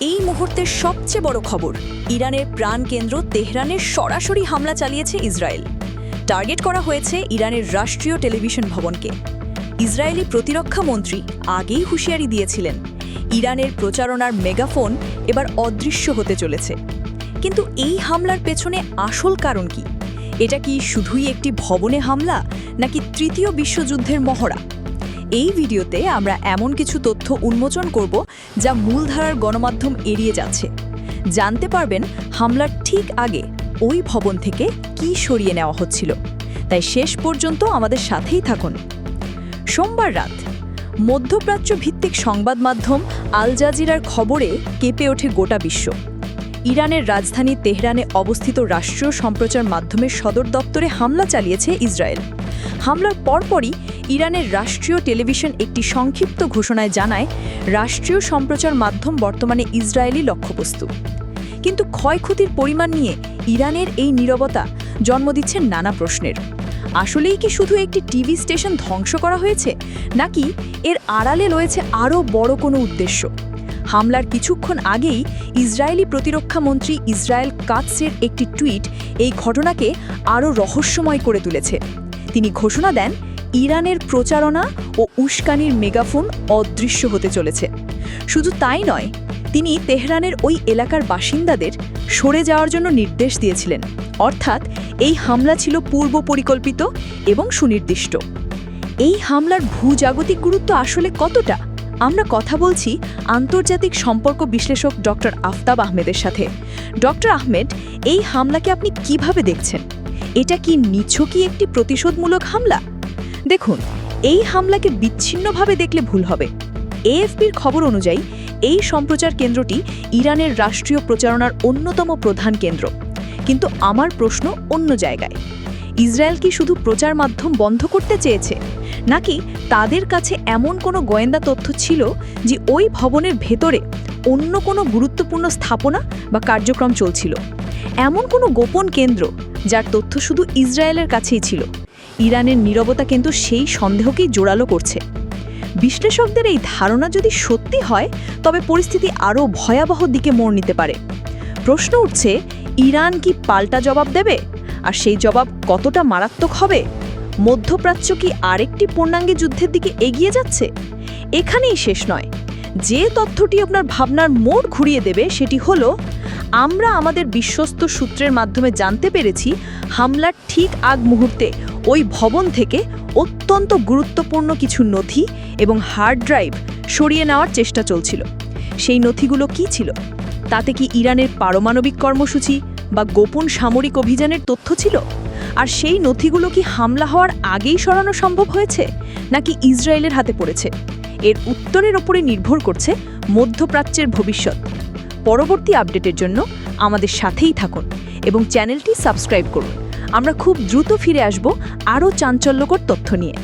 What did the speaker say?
এই মুহূর্তের সবচেয়ে বড় খবর, ইরানের প্রাণকেন্দ্র তেহরানের সরাসরি হামলা চালিয়েছে ইসরায়েল। টার্গেট করা হয়েছে ইরানের রাষ্ট্রীয় টেলিভিশন ভবনকে। ইসরায়েলি প্রতিরক্ষা মন্ত্রী আগেই হুঁশিয়ারি দিয়েছিলেন, ইরানের প্রচারণার মেগাফোন এবার অদৃশ্য হতে চলেছে। কিন্তু এই হামলার পেছনে আসল কারণ কি? এটা কি শুধুই একটি ভবনে হামলা, নাকি তৃতীয় বিশ্বযুদ্ধের মহড়া? এই ভিডিওতে আমরা এমন কিছু তথ্য উন্মোচন করব যা মূলধারার গণমাধ্যম এড়িয়ে যাচ্ছে। জানতে পারবেন হামলার ঠিক আগে ওই ভবন থেকে কি সরিয়ে নেওয়া হচ্ছিল। তাই শেষ পর্যন্ত আমাদের সাথেই থাকুন। সোমবার রাত, মধ্যপ্রাচ্য ভিত্তিক সংবাদ মাধ্যম আল জাজিরার খবরে কেঁপে ওঠে গোটা বিশ্ব। ইরানের রাজধানী তেহরানে অবস্থিত রাষ্ট্রীয় সম্প্রচার মাধ্যমের সদর দপ্তরে হামলা চালিয়েছে ইসরায়েল। হামলার পরপরই ইরানের রাষ্ট্রীয় টেলিভিশন একটি সংক্ষিপ্ত ঘোষণায় জানায়, রাষ্ট্রীয় সম্প্রচার মাধ্যম বর্তমানে ইসরায়েলি লক্ষ্যবস্তু। কিন্তু ক্ষয়ক্ষতির পরিমাণ নিয়ে ইরানের এই নীরবতা জন্ম দিচ্ছে নানা প্রশ্নের। আসলেই কি শুধু একটি টিভি স্টেশন ধ্বংস করা হয়েছে, নাকি এর আড়ালে রয়েছে আরও বড় কোনো উদ্দেশ্য? হামলার কিছুক্ষণ আগেই ইসরায়েলি প্রতিরক্ষা মন্ত্রী ইসরায়েল কাৎসের একটি টুইট এই ঘটনাকে আরও রহস্যময় করে তুলেছে। তিনি ঘোষণা দেন ইরানের প্রচারণা ও উস্কানির মেগাফোন অদৃশ্য হতে চলেছে। শুধু তাই নয়, তিনি তেহরানের ওই এলাকার বাসিন্দাদের সরে যাওয়ার জন্য নির্দেশ দিয়েছিলেন। অর্থাৎ এই হামলা ছিল পূর্ব পরিকল্পিত এবং সুনির্দিষ্ট। এই হামলার ভূজাগতিক গুরুত্ব আসলে কতটা? আমরা কথা বলছি আন্তর্জাতিক সম্পর্ক বিশ্লেষক ডক্টর আফতাব আহমেদের সাথে। ডক্টর আহমেদ, এই হামলাকে আপনি কীভাবে দেখছেন? এটা কি নিছকই একটি প্রতিশোধমূলক হামলা? দেখুন, এই হামলাকে বিচ্ছিন্নভাবে দেখলে ভুল হবে। এএফপির খবর অনুযায়ী, এই সম্প্রচার কেন্দ্রটি ইরানের রাষ্ট্রীয় প্রচারণার অন্যতম প্রধান কেন্দ্র। কিন্তু আমার প্রশ্ন অন্য জায়গায়। ইসরায়েল কি শুধু প্রচার মাধ্যম বন্ধ করতে চেয়েছে, নাকি তাদের কাছে এমন কোনো গোয়েন্দা তথ্য ছিল যে ওই ভবনের ভেতরে অন্য কোনো গুরুত্বপূর্ণ স্থাপনা বা কার্যক্রম চলছিল? এমন কোনো গোপন কেন্দ্র যার তথ্য শুধু ইসরায়েলের কাছেই ছিল? ইরানের নীরবতা কিন্তু সেই সন্দেহকেই জোরালো করছে। বিশ্লেষকদের এই ধারণা যদি সত্যি হয়, তবে পরিস্থিতি আরও ভয়াবহ দিকে মোড় নিতে পারে। প্রশ্ন উঠছে, ইরান কি পাল্টা জবাব দেবে? আর সেই জবাব কতটা মারাত্মক হবে? মধ্যপ্রাচ্য কি আরেকটি পূর্ণাঙ্গী যুদ্ধের দিকে এগিয়ে যাচ্ছে? এখানেই শেষ নয়। যে তথ্যটি আপনার ভাবনার মোড় ঘুরিয়ে দেবে, সেটি হলো, আমরা আমাদের বিশ্বস্ত সূত্রের মাধ্যমে জানতে পেরেছি, হামলার ঠিক আগ মুহূর্তে ওই ভবন থেকে অত্যন্ত গুরুত্বপূর্ণ কিছু নথি এবং হার্ড ড্রাইভ সরিয়ে নেওয়ার চেষ্টা চলছিল। সেই নথিগুলো কি ছিল? তাতে কি ইরানের পারমাণবিক কর্মসূচি বা গোপন সামরিক অভিযানের তথ্য ছিল? আর সেই নথিগুলো কি হামলা হওয়ার আগেই সরানো সম্ভব হয়েছে, নাকি ইসরায়েলের হাতে পড়েছে? এর উত্তরের ওপরে নির্ভর করছে মধ্যপ্রাচ্যের ভবিষ্যৎ। পরবর্তী আপডেটের জন্য আমাদের সাথেই থাকুন এবং চ্যানেলটি সাবস্ক্রাইব করুন। আমরা খুব দ্রুত ফিরে আসব আরও চাঞ্চল্যকর তথ্য নিয়ে।